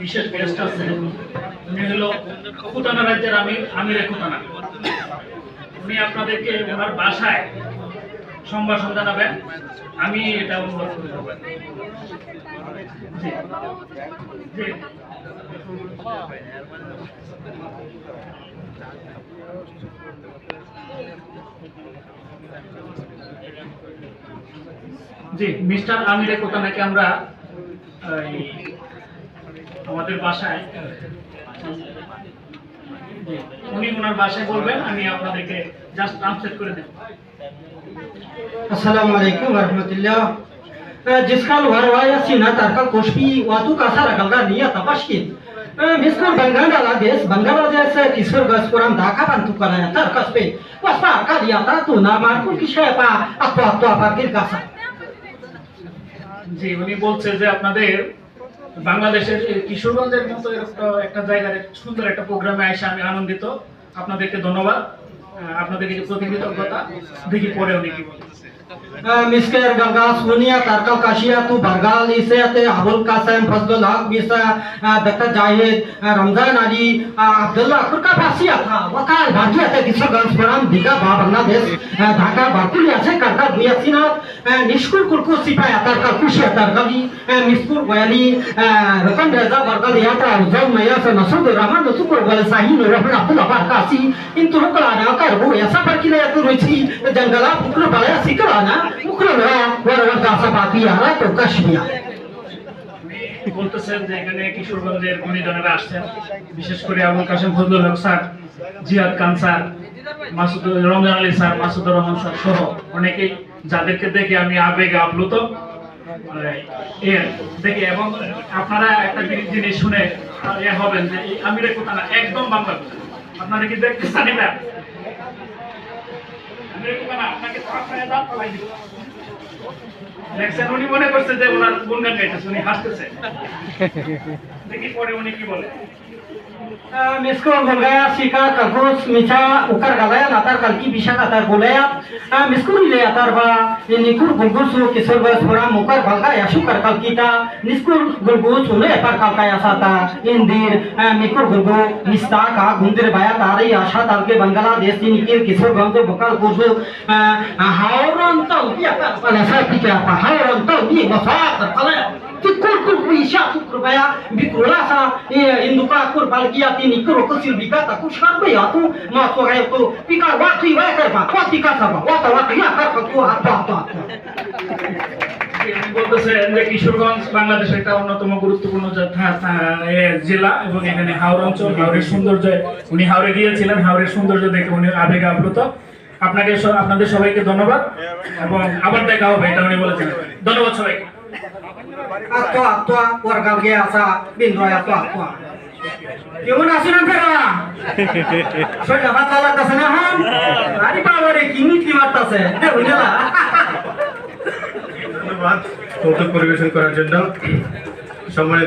বিশেষ গেস্ট আছে। উনি হলো খুতানা রাজ্যের আমির খুতানা উনি আপনাদেরকে ওনার বাসায় সম্ভাষণ জানাবেন আমি এটা অনুরোধ করে। দেবো জি। মিস্টার আমিরে আমরা আমাদের বাসায় উনি ওনার বাসায় বলবেন আমি আপনাদেরকে জাস্ট ট্রান্সলেট করে দেব Assalamu alaikum warahmatullah. Jiskal warwaya sina tarkal koshpi watu kasara galga niya tapashkin. Miskal Bangala des Bangladesh kisur gaspuram dhaka bantu karaya tarkas pe. Waspa kadiya ta tu na marku kishay pa atwa atwa pakir kasa. জি উনি বলছে যে আপনাদের বাংলাদেশের কিশোরগঞ্জের মতো একটা একটা জায়গার সুন্দর একটা প্রোগ্রামে এসে আমি আনন্দিত। আপনাদেরকে ধন্যবাদ। আহ, আপনাদেরকে যে প্রতি কৃতজ্ঞতা দেখি পরে উনি কি বলেন Miskal galga sunia tarkal kashiya tu bargal ise ate Abul Qasim Fazlul Haq bisa Dr. Jahid Ramzan Ali Abdullah kurka pasiya tha wakal bagi ate kisur gaspuram diga ba Bangladesh Dhaka বাকুলি আছে কারকা বুয়াসিনা নিষ্কুর কুরকু সিপাই আতার কা খুশি আতার গলি মিসকুর গয়ালি রতন রেজা বরগল ইয়াতা উজাল মায়া সে নসুদ রহমান নসুকুর গলে রহমান আব্দুল্লাহ বারকাসি কিন্তু রকলা না গুণীজনেরা আসছেন। বিশেষ করে Abul Kasem Fazlul Haque sir, Ziad Khan sir, Masud, Ramzan Ali sir Masudur Rahman sir সহ অনেকেই যাদেরকে দেখে আমি আবেগে আপ্লুত। দেখে, এবং আপনারা একটা জিনিস শুনে হবেন যে আমিরের কথা না, একদম বাংলা। আপনারা কি দেখতে চান এটা আপনাকে। দেখছেন, উনি মনে করছে যে ওনার গুনগান গাইতেছে উনি হাসতেছে দেখি পরে উনি কি বলে মিসকো গলগায়া সিকা কাগজ মিছা উকার গালায়া নাতার কালকি বিশা কাতার গোলায়া মিসকো নিলে আতার বা নিকুর গুলগুর সু কিশোর বয়স ভরা মুকার ভালগা ইয়াসু কার কালকিটা নিস্কুর গুলগু সুনে এপার কালকায়া সাতা ইন্দির মিকুর গুলগু মিস্তা কা গুন্দির বায়া তারে আশা তালকে বাংলাদেশ নিকির কিশোর গঞ্জ বকাল কুসু হাওরন তাও বিয়া কার পালা সা পিকা পা হাওরন তাও বি মসা কার পালা Tikul kul kuisha tu kurbaya bikulasa induka kur balgia tini kuro kusil bigata ku sharbe ya tu ma so hai tu pika watu iwa karba wati kasa ba wata wata ya karba tu apa apa উনি বলতেছেন যে কিশোরগঞ্জ বাংলাদেশের একটা অন্যতম গুরুত্বপূর্ণ জেলা এবং এখানে হাওড় অঞ্চল হাওড়ের সৌন্দর্য উনি হাওড়ে গিয়েছিলেন হাওড়ের সৌন্দর্য দেখে উনি আবেগে আপ্লুত আপনাকে আপনাদের সবাইকে ধন্যবাদ হ্যাঁ, এবং আবার দেখা হবে এটা উনি বলেছেন। ধন্যবাদ সবাইকে। পরিবেশন করার জন্য সময়